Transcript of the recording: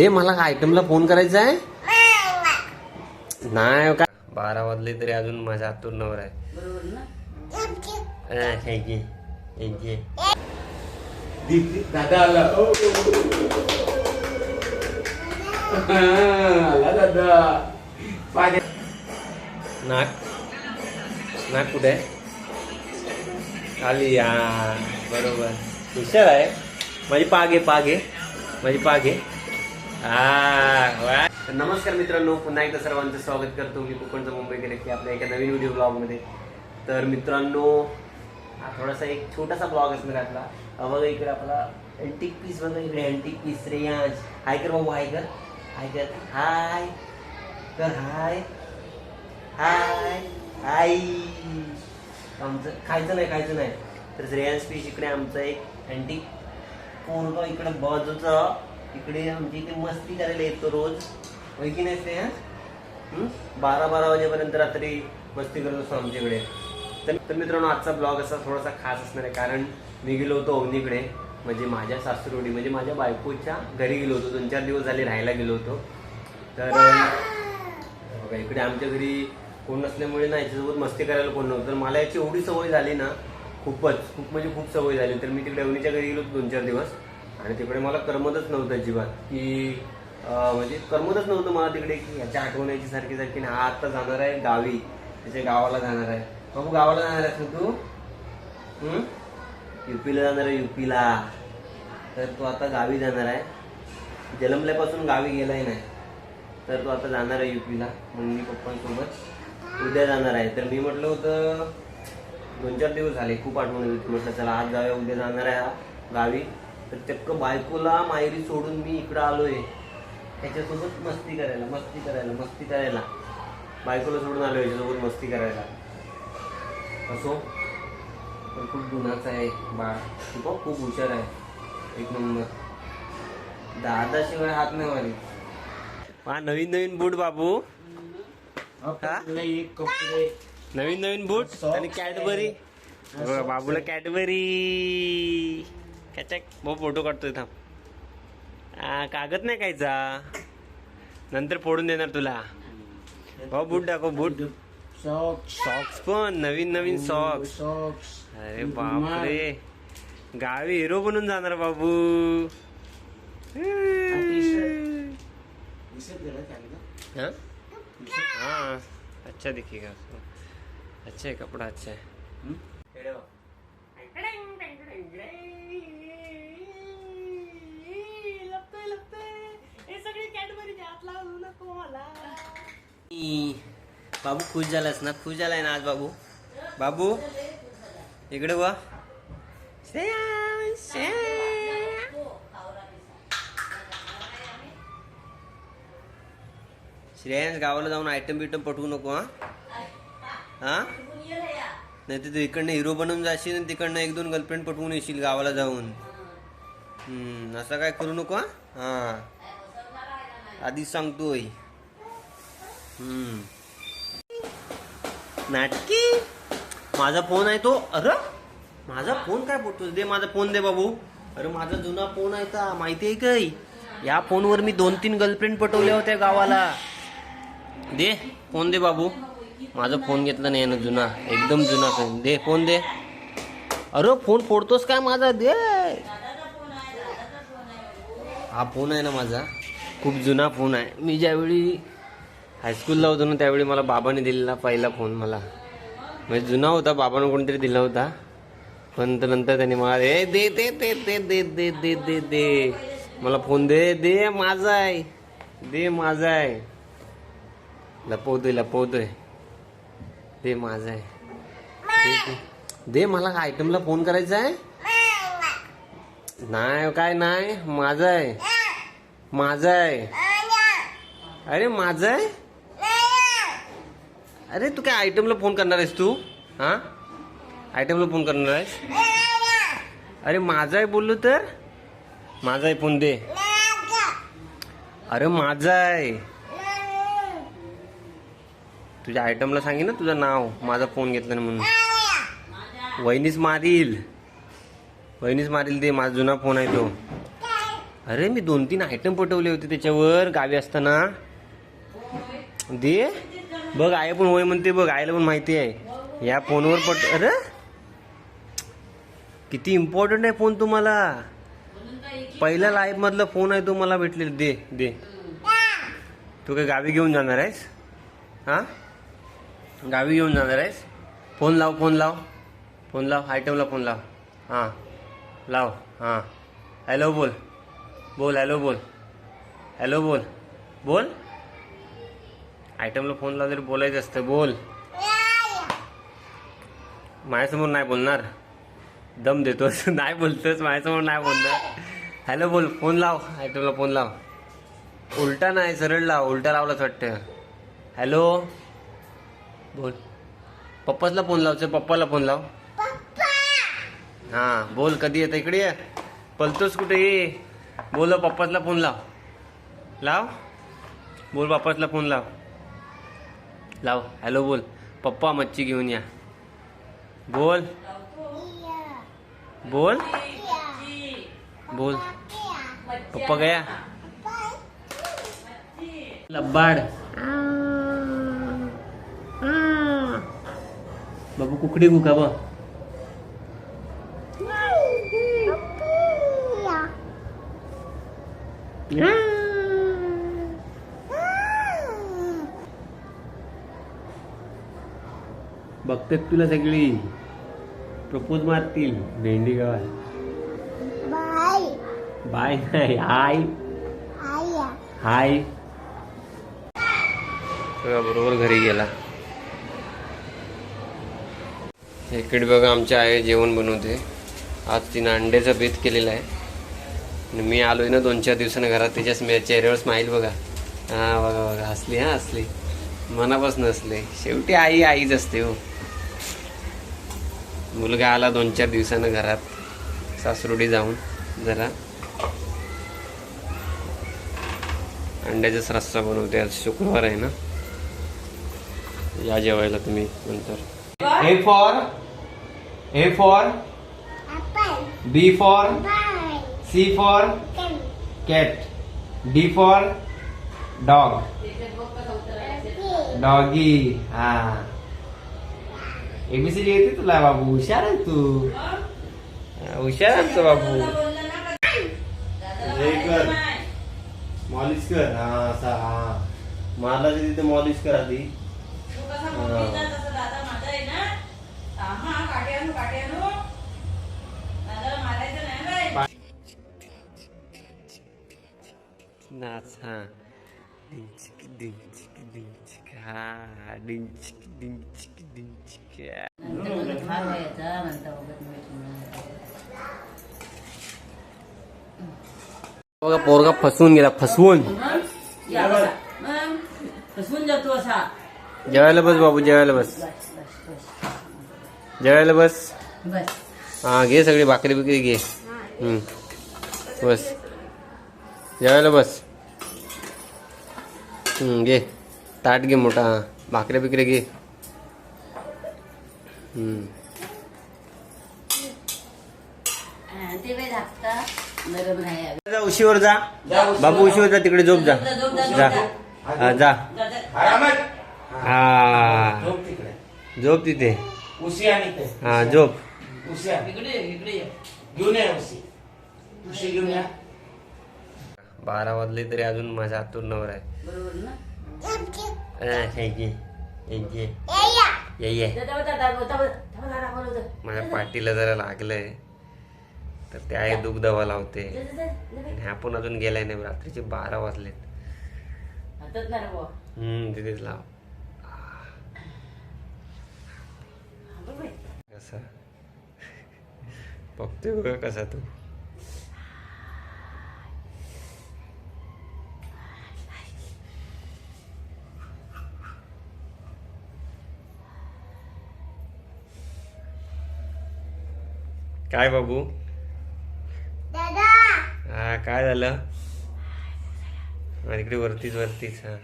दे मला आयटमला फोन करायचा आहे. नाही का? बारा वाजले तरी अजून माझ्या हातून नवर आहे. हा, हे हे. दादा आला. हा, आला दादा. नाक. नाक कुठे? आहे खाली या बरोबर. हुशार आहे. माझी पाग आहे पाग आहे. माझी पाग आहे. हा, नमस्कार मित्रांनो पुन्हा एकदा सर्वांचं स्वागत करतो. मी कोकणचं मुंबई की आपल्या एका नवीन व्हिडिओ ब्लॉगमध्ये तर मित्रांनो हा थोडासा एक छोटासा ब्लॉग असणार आपला. बघा इकडे आपला अँटिक पीस बघा इकडे अँटिक पीस श्रेयांश. हाय कर बाबू हाय कर. हाय कर. हाय कर हाय हाय हाय आमचं खायचं नाही खायचं नाही. तर श्रेयांश पीस इकडे आमचं एक अँटिक पोरगा इकडे बाजूचा इकडे आमची इथे मस्ती करायला येतो रोज. होय की नाही हा? बारा बारा वाजेपर्यंत रात्री मस्ती करत असतो आमच्याकडे तर मित्रांनो आजचा ब्लॉग असा थोडासा खास असणार आहे कारण मी गेलो होतो अवनीकडे म्हणजे माझ्या सासूरवडी म्हणजे माझ्या बायकोच्या घरी गेलो होतो. दोन चार दिवस झाले राहायला गेलो होतो. तर बघा इकडे आमच्या घरी कोण नसल्यामुळे ना याच्यासोबत मस्ती करायला कोण नव्हतं. तर मला याची एवढी सवय झाली ना खूपच खूप म्हणजे खूप सवय झाली. तर मी तिकडे अवनीच्या घरी गेलो होतो दोन चार दिवस. आणि तिकडे मला करमतच नव्हतं अजिबात की म्हणजे करमतच नव्हतं मला तिकडे की ह्याच्या आठवण यायची सारखी सारखी ना हा आत्ता जाणार आहे गावी त्याच्या गावाला जाणार आहे. बाबू गावाला जाणार आहेस ना तू? युपीला जाणार आहे युपीला. तर तो आता गावी जाणार आहे. जन्मल्यापासून गावी गेलाय नाही. तर तो आता जाणार आहे युपीला मम्मी पप्पांसोबत. उद्या जाणार आहे. तर मी म्हटलं होतं दोन चार दिवस झाले खूप आठवण होती म्हटलं चला आज जाऊया उद्या जाणार आहे हा गावी. तर चक्क बायकोला माहेरी सोडून मी इकडं आलोय. त्याच्यासोबत मस्ती करायला मस्ती करायला मस्ती करायला. बायकोला सोडून आलो याच्यासोबत मस्ती करायला. असो. पण खूप गुन्हाचा आहे बाळ. खूप हो, खूप हुशार आहे. एक नंबर. दादाशिवाय हात नाही मारी हा नवीन नवीन बूट बाबू. कपडे नवीन नवीन बूट आणि कॅडबरी. बाबूला कॅडबरी. कॅचक भाऊ फोटो काढतोय थांब आ, कागद नाही खायचा नंतर फोडून देणार तुला. भाऊ बूट दाखव बूट. सॉक्स सॉक्स पण नवीन नवीन सॉक्स सॉक्स अरे बापरे. गावी हिरो बनून जाणार बाबू. हाँ? हाँ? अच्छा दिखेगा उसको अच्छा है कपड़ा अच्छा है बाबू खुश झालास ना? खुश झालाय ना आज बाबू? बाबू? इकडे वा श्रेयांश, गावाला जाऊन आयटम बिटम पटवू नको हा? हा? नाही तर तू इकडनं हिरो बनवून जाशील आणि तिकडनं एक दोन गर्लफ्रेंड पटवून येशील गावाला जाऊन. असं काय करू नको हा. आधीच सांगतोय. नाटकी? माझा फोन आहे तो? अरे माझा फोन काय पडतो दे माझा फोन दे बाबू. अरे माझा जुना फोन आहे का माहिती आहे काय या फोनवर मी दोन तीन गर्लफ्रेंड पटवल्या होत्या गावाला. दे फोन दे बाबू. माझा फोन घेतला नाही ना जुना एकदम जुना फोन. दे फोन दे. अरे फोन फोडतोस काय माझा? दे. हा फोन आहे ना माझा. खूप जुना फोन आहे. मी ज्यावेळी हायस्कूलला होतो ना त्यावेळी मला बाबाने दिलेला पहिला फोन मला. म्हणजे जुना होता बाबानं कोणतरी दिला होता. पण तर नंतर त्याने मला ए दे दे दे दे दे दे दे दे दे. मला फोन दे दे माझा आहे दे माझा आहे लपवतोय लपवतोय. दे माझा आहे दे, दे मला आयटमला फोन करायचा आहे नाही काय नाही माझा आहे माझा आहे अरे माझा आहे अरे तू काय आयटमला फोन करणार आहेस तू? हा? आयटमला फोन करणार आहेस? अरे माझा आहे बोललो तर? माझा आहे फोन दे. अरे माझा आहे तुझ्या आयटमला सांगे ना तुझं नाव माझा फोन घेतला ना म्हणून. वहिनीच मारील. वहिनीच मारील दे माझा जुना फोन आहे तो. अरे मी दोन तीन आयटम पटवले होते त्याच्यावर गावी असताना. दे. बघ आई पण होय म्हणते बघ आईला पण माहिती आहे. या फोनवर पट अरे? किती इम्पॉर्टंट आहे फोन तुम्हाला. पहिल्या लाईफ मधला फोन आहे तो मला भेटलेला. दे दे. तू काय गावी घेऊन जाणार आहेस? हा? गावी घेऊन जाणार आहेस? फोन लाव फोन लाव. फोन लाव आयटमला फोन लाव. हां. लाव हां. हॅलो बोल. बोल हॅलो बोल. हॅलो बोल. बोल. आयटमला फोन लावला तरी बोलायचं असतं बोल. माझ्यासमोर नाही बोलणार. दम देतोस. नाही बोलतोस माझ्यासमोर नाही बोलणार. हॅलो बोल. फोन लाव. आयटमला फोन लाव. उलटा नाही सरळ लाव. उलटा लावलाच वाटतं. हॅलो. बोल. पप्पाला फोन लावचं पप्पाला फोन लाव. हां बोल कधी येतं? इकडे ये. पलतोस कुठे? ये. बोल पप्पाला फोन लाव. लाव. बोल बापासला फोन लाव. लाव हॅलो बोल। पप्पा मच्छी घेऊन या बोल। बोल। बोल। पप्पा गया? लब्बाड। बाबू कुकडी कुका बा बघतात तुला सगळी. प्रपोज मारतील. भेंडी गावात बाय. नाही हाय. हाय. बरोबर घरी गेला. इकडे बघा आमच्या आई जेवण बनवते. आज तिनं अंड्याचा बेत केलेला आहे. आणि मी आलोय ना दोन चार दिवसानं घरात. तिच्या स्मे- चेहऱ्यावर स्माईल बघा. हा बघा बघा. हसली हा हसली. मनापासून हसले शेवटी आई आईच असते हो. मुलगा आला दोन चार दिवसानं घरात. सासरोडी जाऊन जरा अंड्याचाच रस्सा बनवते. आज शुक्रवार आहे ना? या जेवायला तुम्ही नंतर. A for A for B for C for cat D for dog doggy हा एबीसीडी येते तुला बाबू हुशार आहे तू हुशार आहे तू बाबू हे कर मॉलिश कर हा असा हा मला तिथे मॉलिश कर आधी नाच हा बघा पोरगा फसवून गेला फसवून. फसवून जातो असा. जेवायला बस बाबू जेवायला बस. जेवायला बस. हा घे सगळी भाकरी बिकरी घे. बस. जेवायला बस. घे ताट घे मोठा हा भाकऱ्या बिकऱ्या घे हम्म. जा उशीवर जा बाबू उशीवर जा तिकडे झोप जा जा हा, जा हा झोप तिथे उशी आणि ते हा झोप उशी आण. घेऊन या उशी उशी घेऊन या बारा वाजले तरी अजून माझा आतूर नवर आहे माझ्या पाठीला जरा लागलंय तर ते आहे दुख दवा लावते ह्या आपण अजून गेलाय नाही रात्रीचे बारा वाजलेत हम्म तिथेच लाव कसा बघतोय बघा कसा तू काय बाबू? हा काय झालं? इकडे वरतीच वरतीच हा.